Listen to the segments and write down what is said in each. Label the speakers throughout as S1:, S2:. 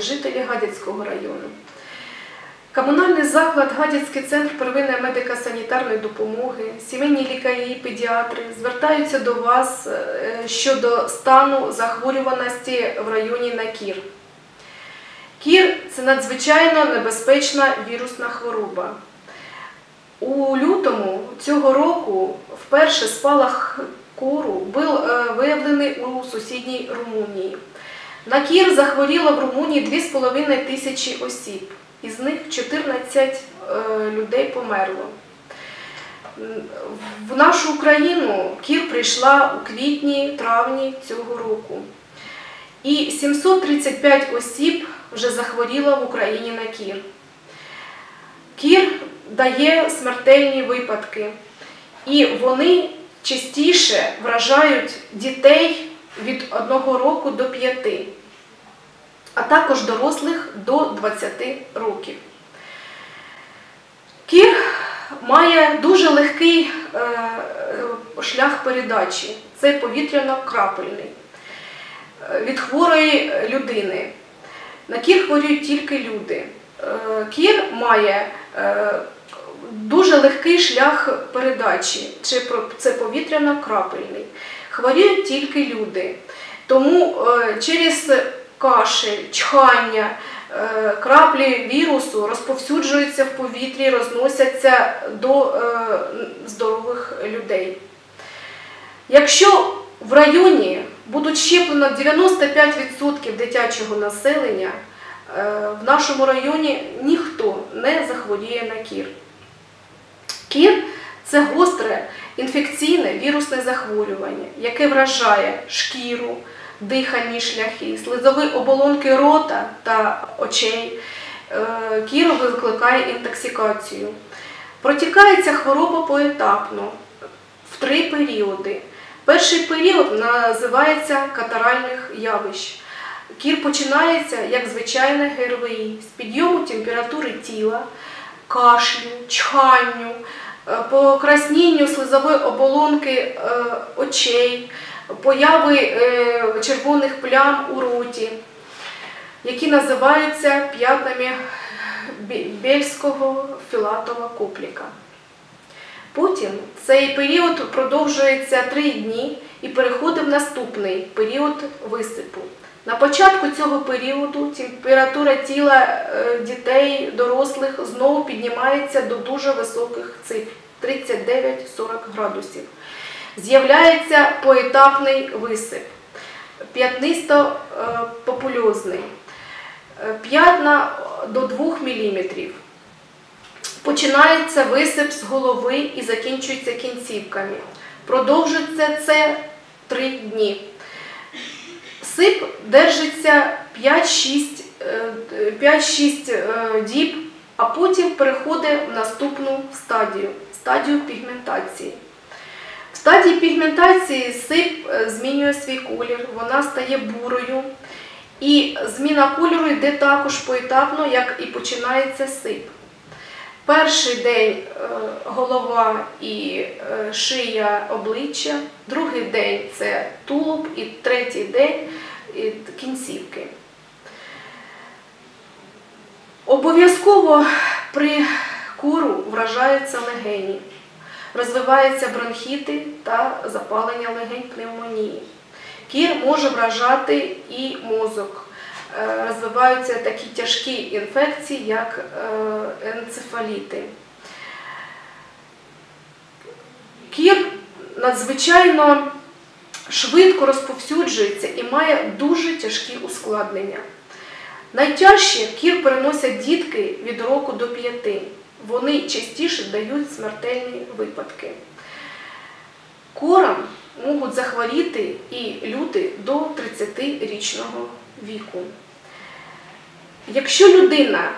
S1: жителі Гадяцького району. Комунальний заклад Гадяцький центр первинної медико-санітарної допомоги, сімейні лікарі, і педіатри звертаються до вас е, щодо стану захворюваності в районі на кір. Кір це надзвичайно небезпечна вірусна хвороба. У лютому цього року вперше спалах кору був е, виявлений у сусідній Румунії. На кір захворіло в Румунії 2,5 тисячі осіб, із них 14 е, людей померло. В нашу Україну кір прийшла у квітні-травні цього року. І 735 осіб вже захворіло в Україні на кір. Кір дає смертельні випадки, і вони частіше вражають дітей від 1 року до 5, а також дорослих до 20 років. Кір має дуже легкий е, е, шлях передачі. Це повітряно-крапельний е, від хворої людини. На кір хворіють тільки люди. Кір має дуже легкий шлях передачі, чи це повітряно-крапельний. Хворіють тільки люди. Тому через кашель, чхання, е, краплі вірусу розповсюджуються в повітрі, розносяться до е, здорових людей. Якщо в районі будуть щеплено 95% дитячого населення, е, в нашому районі ніхто не захворіє на кір. Кір це гостре інфекційне вірусне захворювання, яке вражає шкіру, дихальні шляхи, слизові оболонки рота та очей. Е, Кір викликає інтоксикацію. Протікає ця хвороба поетапно в три періоди. Перший період називається катаральних явищ. Кір починається як звичайне ГРВІ з підйому температури тіла, кашлю, чханню, е, покраснінню слизової оболонки е, очей, появи е, червоних плям у роті, які називаються п'ятнами бельського філатова купліка. Потім цей період продовжується три дні і переходить в наступний період висипу. На початку цього періоду температура тіла е, дітей, дорослих знову піднімається до дуже високих цифр 39-40 градусів. З'являється поетапний висип, п'ятнисто-попульозний, Е, п'ятна до 2 мм. Починається висип з голови і закінчується кінцівками. Продовжується це 3 дні. Сип держиться 5-6 е, 5-6 е, діб, а потім переходить в наступну стадію стадію пігментації. Стадії пігментації сип е, змінює свій колір, вона стає бурою. І зміна кольору йде також поетапно, як і починається сип. Перший день е, голова і е, шия обличчя, другий день це тулуб, і третій день кінцівки. Обов'язково при куру вражаються легені, розвиваються бронхіти та запалення легень пневмонії. Кір може вражати і мозок. Е, Розвиваються такі тяжкі інфекції, як е, енцефаліти. Кір надзвичайно швидко розповсюджується і має дуже тяжкі ускладнення. Найтяжче кір переносять дітки від року до п'яти. Вони частіше дають смертельні випадки. Кором можуть захворіти і люди до 30-річного віку. Якщо людина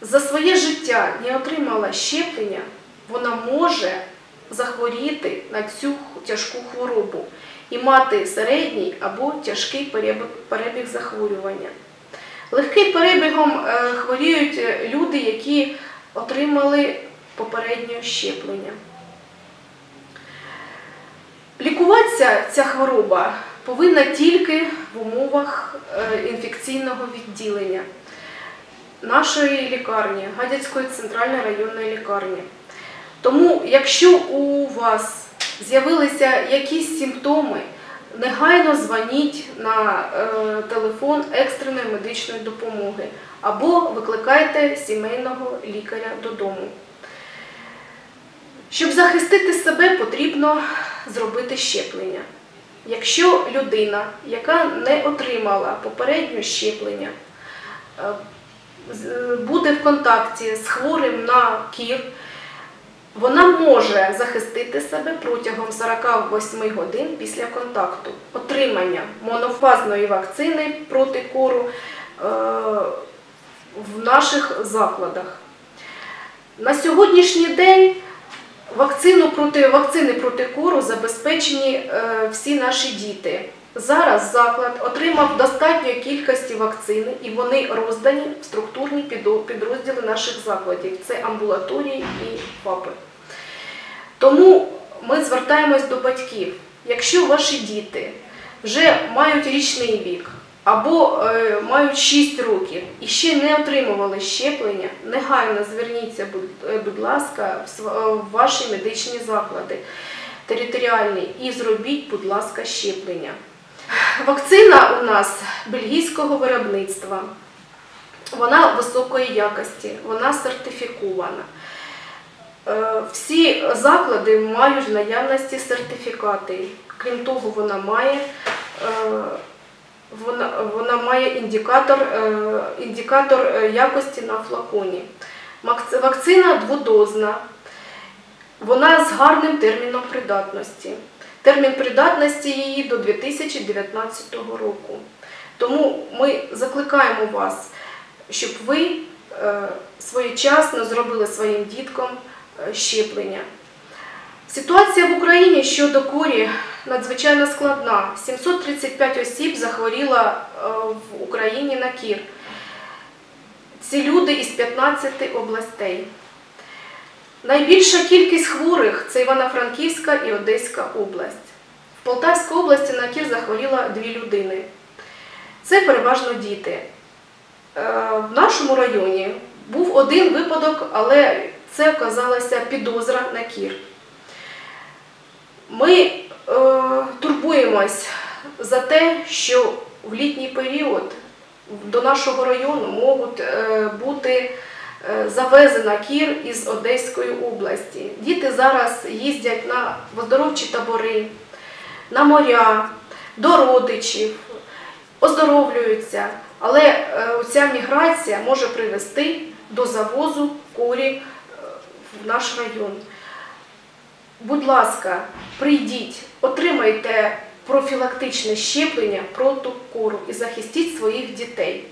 S1: за своє життя не отримала щеплення, вона може захворіти на цю тяжку хворобу і мати середній або тяжкий перебіг, захворювання. Легким перебігом е, хворіють е, люди, які отримали попереднє щеплення. Лікуватися ця хвороба повинна тільки в умовах е, інфекційного відділення. нашої лікарні, Гадяцької центральної районної лікарні. Тому, якщо у вас з'явилися якісь симптоми, негайно дзвоніть на е, телефон екстреної медичної допомоги або викликайте сімейного лікаря додому. Щоб захистити себе, потрібно зробити щеплення. Якщо людина, яка не отримала попереднє щеплення, е, буде в контакті з хворим на кір, вона може захистити себе протягом 48 годин після контакту. Отримання монофазної вакцини проти кору е, в наших закладах. На сьогоднішній день вакцину проти, вакцини проти кору забезпечені е, всі наші діти. Зараз заклад отримав достатньої кількості вакцини і вони роздані в структурні підрозділи наших закладів. Це амбулаторії і ФАПи. Тому ми звертаємось до батьків. Якщо ваші діти вже мають річний вік або е, мають 6 років і ще не отримували щеплення, негайно зверніться, будь, е, будь ласка, в в ваші медичні заклади територіальні і зробіть, будь ласка, щеплення. Вакцина у нас бельгійського виробництва. Вона високої якості, вона сертифікована. Е, Всі заклади мають в наявності сертифікати. Крім того, вона має, е, вона, вона має індикатор, е, індикатор якості на флаконі. Вакцина дводозна, вона з гарним терміном придатності. Термін придатності її до 2019 року. Тому ми закликаємо вас, щоб ви е, своєчасно зробили своїм діткам е, щеплення. Ситуація в Україні щодо корі надзвичайно складна. 735 осіб захворіло е, в Україні на кір. Ці люди із 15 областей. Найбільша кількість хворих це Івано-Франківська і Одеська область. В Полтавській області на кір захворіло дві людини. Це переважно діти. Е, В нашому районі був один випадок, але це оказалася підозра на кір. Ми е, турбуємось за те, що в літній період до нашого району можуть е, бути завезена кір із Одеської області. Діти зараз їздять на оздоровчі табори, на моря, до родичів, оздоровлюються, але е, ця міграція може привести до завозу корі е, в наш район. Будь ласка, прийдіть, отримайте профілактичне щеплення проти кору і захистіть своїх дітей.